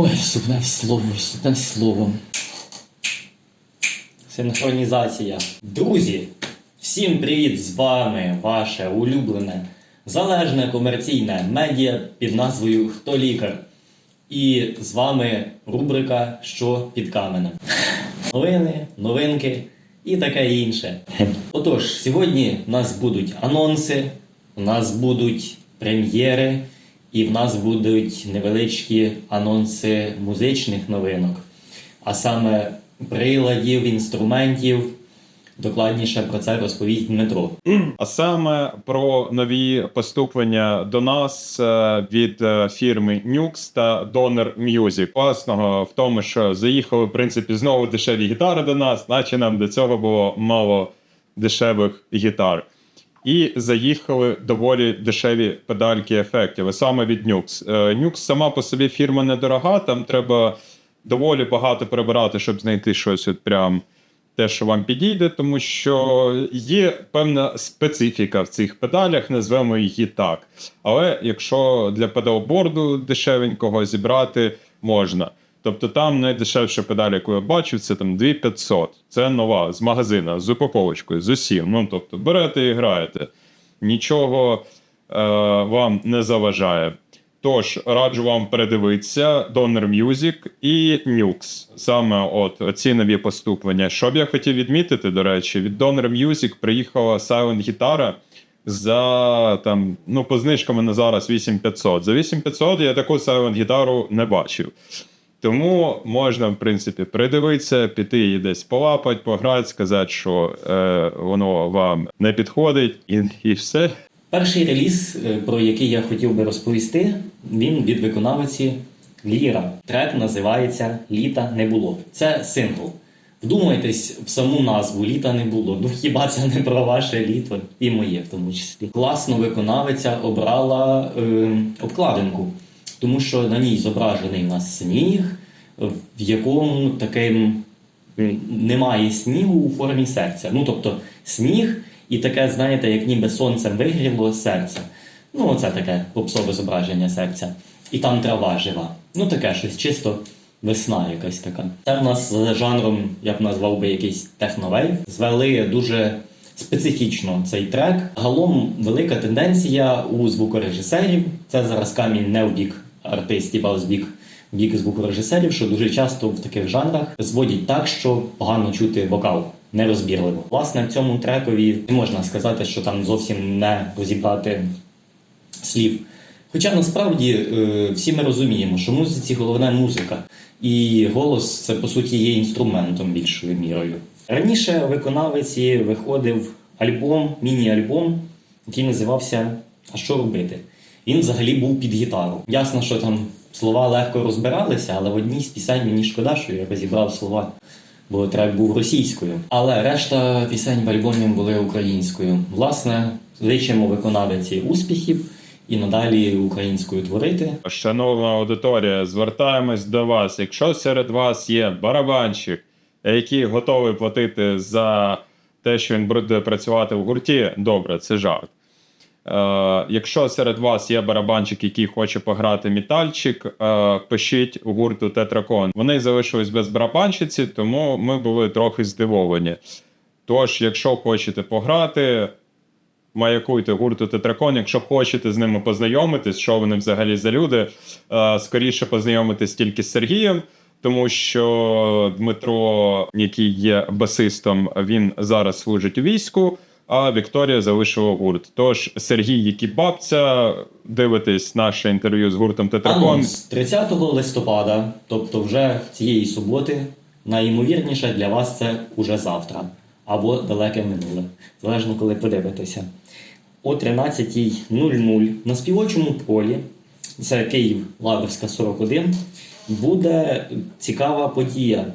Ой, супне слово, супне слово. Синхронізація. Друзі, всім привіт! З вами ваше улюблене залежне комерційне медіа під назвою Хто лікар? І з вами рубрика Що під каменем. Новини, новинки і таке інше. Отож, сьогодні в нас будуть анонси, у нас будуть прем'єри, і в нас будуть невеличкі анонси музичних новинок, а саме приладів, інструментів. Докладніше про це розповість Дмитро. А саме про нові поступлення до нас е, від е, фірми Nux та Donor Music. Класного в тому, що заїхали в принципі знову дешеві гітари до нас, наче нам до цього було мало дешевих гітар. І заїхали доволі дешеві педальки ефектів, саме від Nux. Е, Nux сама по собі фірма недорога, там треба доволі багато прибирати, щоб знайти щось от прям те, що вам підійде, тому що є певна специфіка в цих педалях, назвемо її так. Але якщо для педалборду дешевенького зібрати можна. Тобто там найдешевша педаль, яку я бачив, це там 2500. Це нова з магазина, з упаковочкою, з усім. Ну тобто берете і граєте. Нічого е, вам не заважає. Тож раджу вам передивитися Donor Music і Nux. Саме от ці нові поступлення. Що б я хотів відмітити, до речі, від Donor Music приїхала Silent гітара за там, ну, по знижками на зараз 8500. За 8500 я таку Silent гітару не бачив. Тому можна, в принципі, придивитися, піти її десь полапати, пограти, сказати, що е, воно вам не підходить, і, і все. Перший реліз, е, про який я хотів би розповісти, він від виконавиці Ліра. Трек називається Літа не було. Це сингл. Вдумайтесь в саму назву Літа не було. Ну хіба це не про ваше літо і моє в тому числі. Класно виконавиця обрала е, обкладинку, тому що на ній зображений у нас сніг, в якому таким немає снігу у формі серця. Ну тобто сніг і таке, знаєте, як ніби сонцем вигріло серце. Ну, оце таке попсове зображення серця. І там трава жива. Ну, таке щось чисто весна якась така. Це в нас за жанром, я б назвав би якийсь техновейв. Звели дуже специфічно цей трек. Загалом велика тенденція у звукорежисерів. Це зараз камінь не в бік артистів, а в бік, бік звукорежисерів, що дуже часто в таких жанрах зводять так, що погано чути вокал. Нерозбірливо. Власне, в цьому трекові не можна сказати, що там зовсім не розібрати слів. Хоча насправді е, всі ми розуміємо, що музиці головне музика, і голос це по суті є інструментом більшою мірою. Раніше виконавиці виходив альбом, міні-альбом, який називався А що робити? Він взагалі був під гітару. Ясно, що там слова легко розбиралися, але в одній з пісень мені шкода, що я розібрав слова, бо трек був російською. Але решта пісень в альбомі були українською. Власне, зичимо виконавиці успіхів і надалі українською творити. Шановна аудиторія, звертаємось до вас. Якщо серед вас є барабанщик, який готовий платити за те, що він буде працювати в гурті, добре, це жарт. Е, якщо серед вас є барабанщик, який хоче пограти метальчик, е, пишіть у гурту Тетракон. Вони залишились без барабанщиці, тому ми були трохи здивовані. Тож, якщо хочете пограти, маякуйте гурту Тетракон. Якщо хочете з ними познайомитись, що вони взагалі за люди, е, скоріше познайомитись тільки з Сергієм. Тому що Дмитро, який є басистом, він зараз служить у війську, а Вікторія залишила гурт. Тож Сергій, який бабця, дивитесь наше інтерв'ю з гуртом Тетракон. Анонс 30 листопада, тобто вже цієї суботи, найімовірніше для вас це уже завтра або далеке минуле, залежно коли подивитеся. О 13.00 на співочому полі, це Київ Лаврська 41, буде цікава подія,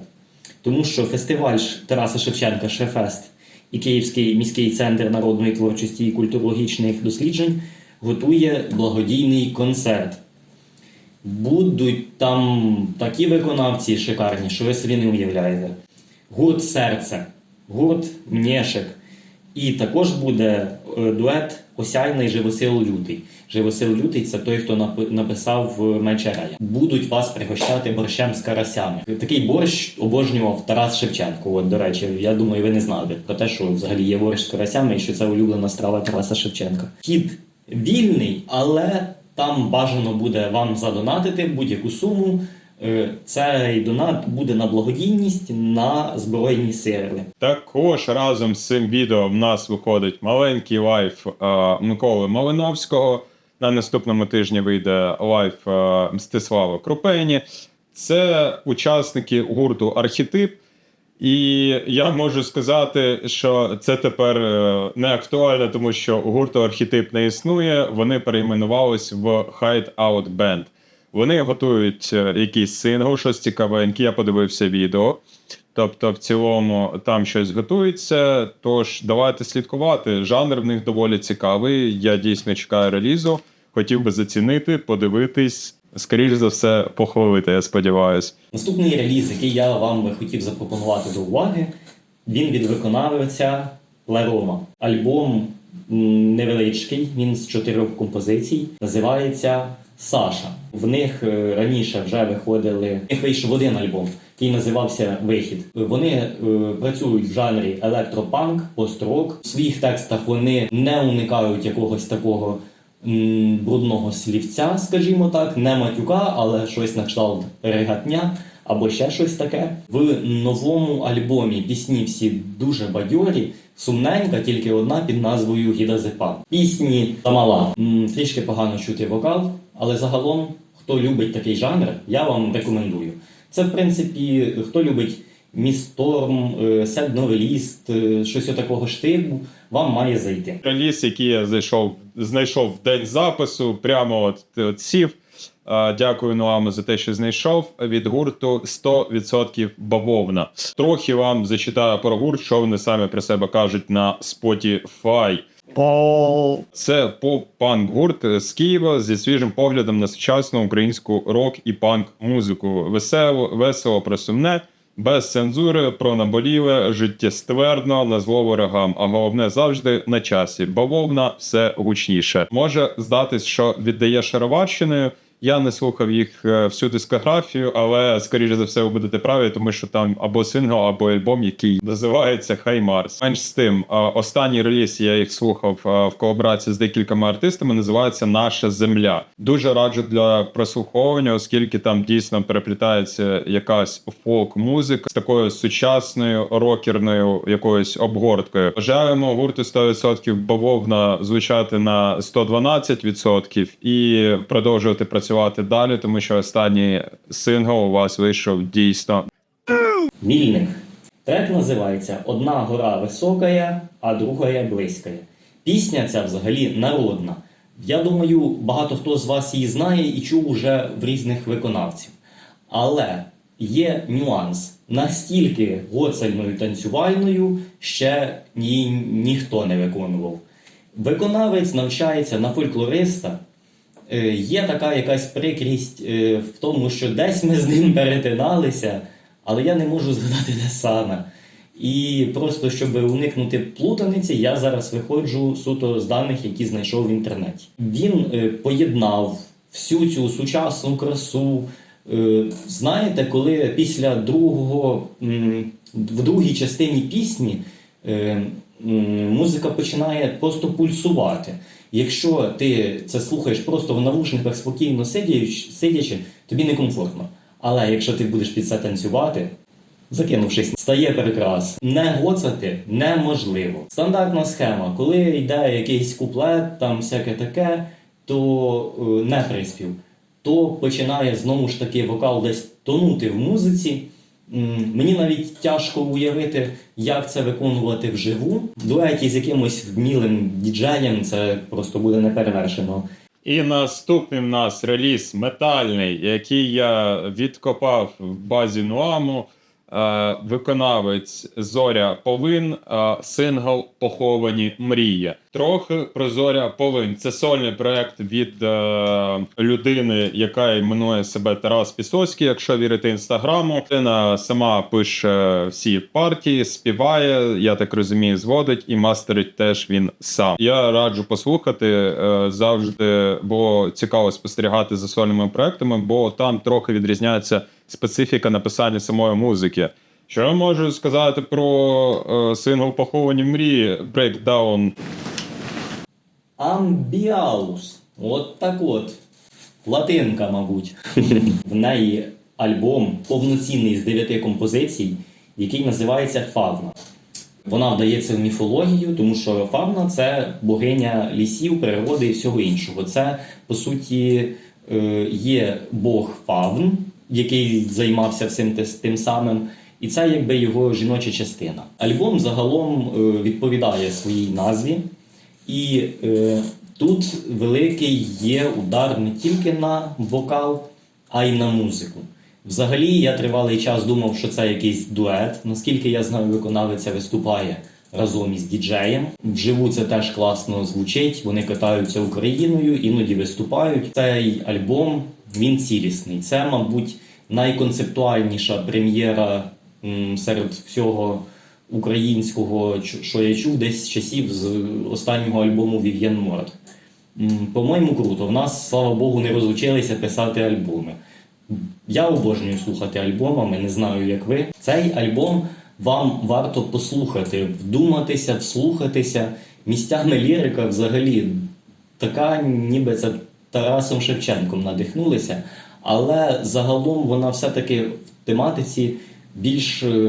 тому що фестиваль Тараса Шевченка Шефест і Київський міський центр народної творчості і культурологічних досліджень готує благодійний концерт. Будуть там такі виконавці шикарні, що ви собі не уявляєте. Гурт серце, гурт Мнєшек І також буде е, дует Осяйний Живосил Лютий. Живосил Лютий це той, хто напи- написав е, Мечерея. Будуть вас пригощати борщем з карасями. Такий борщ обожнював Тарас Шевченко. От, до речі, я думаю, ви не знали про те, що взагалі є борщ з карасями і що це улюблена страва Тараса Шевченка. Хід вільний, але там бажано буде вам задонатити будь-яку суму. Е, Цей донат буде на благодійність на Збройні сили. Також разом з цим відео в нас виходить маленький лайф е, Миколи Малиновського. На наступному тижні вийде лайф е, Мстислава Крупені. Це учасники гурту Архетип. І я можу сказати, що це тепер е, не актуально, тому що гурту Архетип не існує. Вони перейменувались в Hideout Band. Вони готують е, якийсь сингл, щось цікавеньке. Я подивився відео. Тобто, в цілому там щось готується. Тож давайте слідкувати. Жанр в них доволі цікавий. Я дійсно чекаю релізу. Хотів би зацінити, подивитись. Скоріше за все, похвалити, я сподіваюся. Наступний реліз, який я вам би хотів запропонувати до уваги, він від виконавця Лерома. Альбом невеличкий, він з чотирьох композицій, називається Саша. В них е, раніше вже виходили. В них вийшов один альбом, який називався Вихід. Вони е, працюють в жанрі електропанк, пост-рок. В своїх текстах вони не уникають якогось такого м, брудного слівця, скажімо так, не матюка, але щось на кшталт регатня або ще щось таке. В новому альбомі пісні всі дуже бадьорі, сумненька, тільки одна під назвою Гідазепа. Пісні. М, Трішки погано чути вокал, але загалом, хто любить такий жанр, я вам рекомендую. Це, в принципі, хто любить місторм, е, сет-новеліст, е, щось такого штибу, вам має зайти. Реліз, який я зайшов, знайшов в день запису, прямо от, от сів. Дякую Ноаму за те, що знайшов від гурту 100% бавовна. Трохи вам зачитаю про гурт, що вони самі про себе кажуть на Spotify. Це поп-панк гурт з Києва зі свіжим поглядом на сучасну українську рок і панк музику. Весело, весело про сумне, без цензури, про наболіле, життєствердно, на зло ворогам, а головне завжди на часі. Бавовна все гучніше. Може здатись, що віддає шароварщиною. Я не слухав їх е, всю дискографію, але скоріше за все ви будете праві, тому що там або сингл, або альбом, який називається Хай Марс. Менш з тим, е, останній реліз я їх слухав е, в колаборації з декількома артистами. Називається Наша Земля. Дуже раджу для прослуховування, оскільки там дійсно переплітається якась фолк-музика з такою сучасною рокерною якоюсь обгорткою. Бажаємо гурту 100% бавовна звучати на 112% і продовжувати працювати далі, тому що останній сингл у вас вийшов дійсно Мільник. Трек називається Одна гора високая, а другая близькая. Пісня ця взагалі народна. Я думаю, багато хто з вас її знає і чув уже в різних виконавців. Але є нюанс. Настільки гоцельною танцювальною ще ні, ніхто не виконував. Виконавець навчається на фольклориста. Е, Є така якась прикрість е, в тому, що десь ми з ним перетиналися, але я не можу згадати де саме. І просто щоб уникнути плутаниці, я зараз виходжу суто з даних, які знайшов в інтернеті. Він е, поєднав всю цю сучасну красу. Знаєте, коли після другого в другій частині пісні музика починає просто пульсувати. Якщо ти це слухаєш просто в навушниках спокійно сидячи, тобі некомфортно. Але якщо ти будеш під це танцювати, закинувшись, стає прекрас. Не гоцати неможливо. Стандартна схема, коли йде якийсь куплет, там всяке таке, то е, не приспів, то починає знову ж таки вокал десь тонути в музиці. Мені навіть тяжко уявити, як це виконувати вживу. Дуеті з якимось вмілим діджеєм це просто буде неперевершено. І наступний в нас реліз метальний, який я відкопав в базі Нуаму. Е, виконавець Зоря Повин, е, сингл Поховані мрії. Трохи прозоря полинь. Це сольний проект від е, людини, яка іменує себе Тарас Пісоцький, якщо вірити інстаграму. Людина сама пише всі партії, співає, я так розумію, зводить і мастерить теж він сам. Я раджу послухати. завжди було цікаво спостерігати за сольними проектами, бо там трохи відрізняється специфіка написання самої музики. Що я можу сказати про е, сингл поховані мрії Breakdown Амбіалус. От так от. Латинка, мабуть. В неї альбом повноцінний з дев'яти композицій, який називається Фавна. Вона вдається в міфологію, тому що Фавна це богиня лісів, природи і всього іншого. Це, по суті, е, є Бог Фавн, який займався всім тим самим. І це якби його жіноча частина. Альбом загалом е, відповідає своїй назві. І е, тут великий є удар не тільки на вокал, а й на музику. Взагалі, я тривалий час думав, що це якийсь дует. Наскільки я знаю, виконавиця виступає разом із діджеєм. Вживу це теж класно звучить. Вони катаються Україною, іноді виступають. Цей альбом він цілісний. Це, мабуть, найконцептуальніша прем'єра серед всього українського, що я чув десь з часів з останнього альбому Вів'єн Морд. По-моєму, круто. В нас, слава Богу, не розучилися писати альбоми. Я обожнюю слухати альбомами, не знаю, як ви. Цей альбом вам варто послухати, вдуматися, вслухатися. Місцями лірика взагалі така, ніби це Тарасом Шевченком надихнулися, але загалом вона все-таки в тематиці більш е,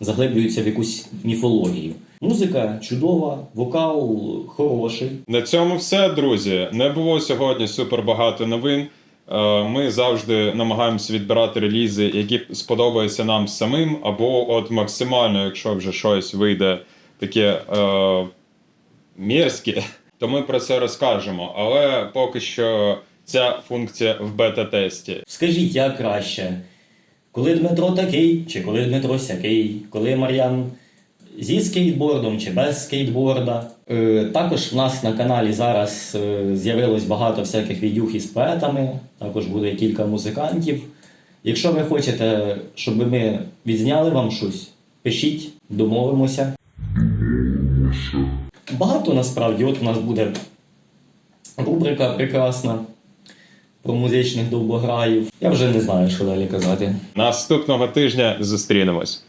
заглиблюється в якусь міфологію. Музика чудова, вокал хороший. На цьому все, друзі. Не було сьогодні супер багато новин. Е, Ми завжди намагаємося відбирати релізи, які сподобаються нам самим, або от максимально, якщо вже щось вийде таке е, мерзке, то ми про це розкажемо. Але поки що ця функція в бета-тесті. Скажіть, як краще? Коли Дмитро такий, чи коли Дмитро сякий, коли Мар'ян зі скейтбордом чи без скейтборда. Е, також в нас на каналі зараз е, з'явилось багато всяких відюх із поетами, також буде кілька музикантів. Якщо ви хочете, щоб ми відзняли вам щось, пишіть, домовимося. Багато насправді, от у нас буде рубрика прекрасна про музичних довбограїв. Я вже не знаю, що далі казати. Наступного тижня зустрінемось.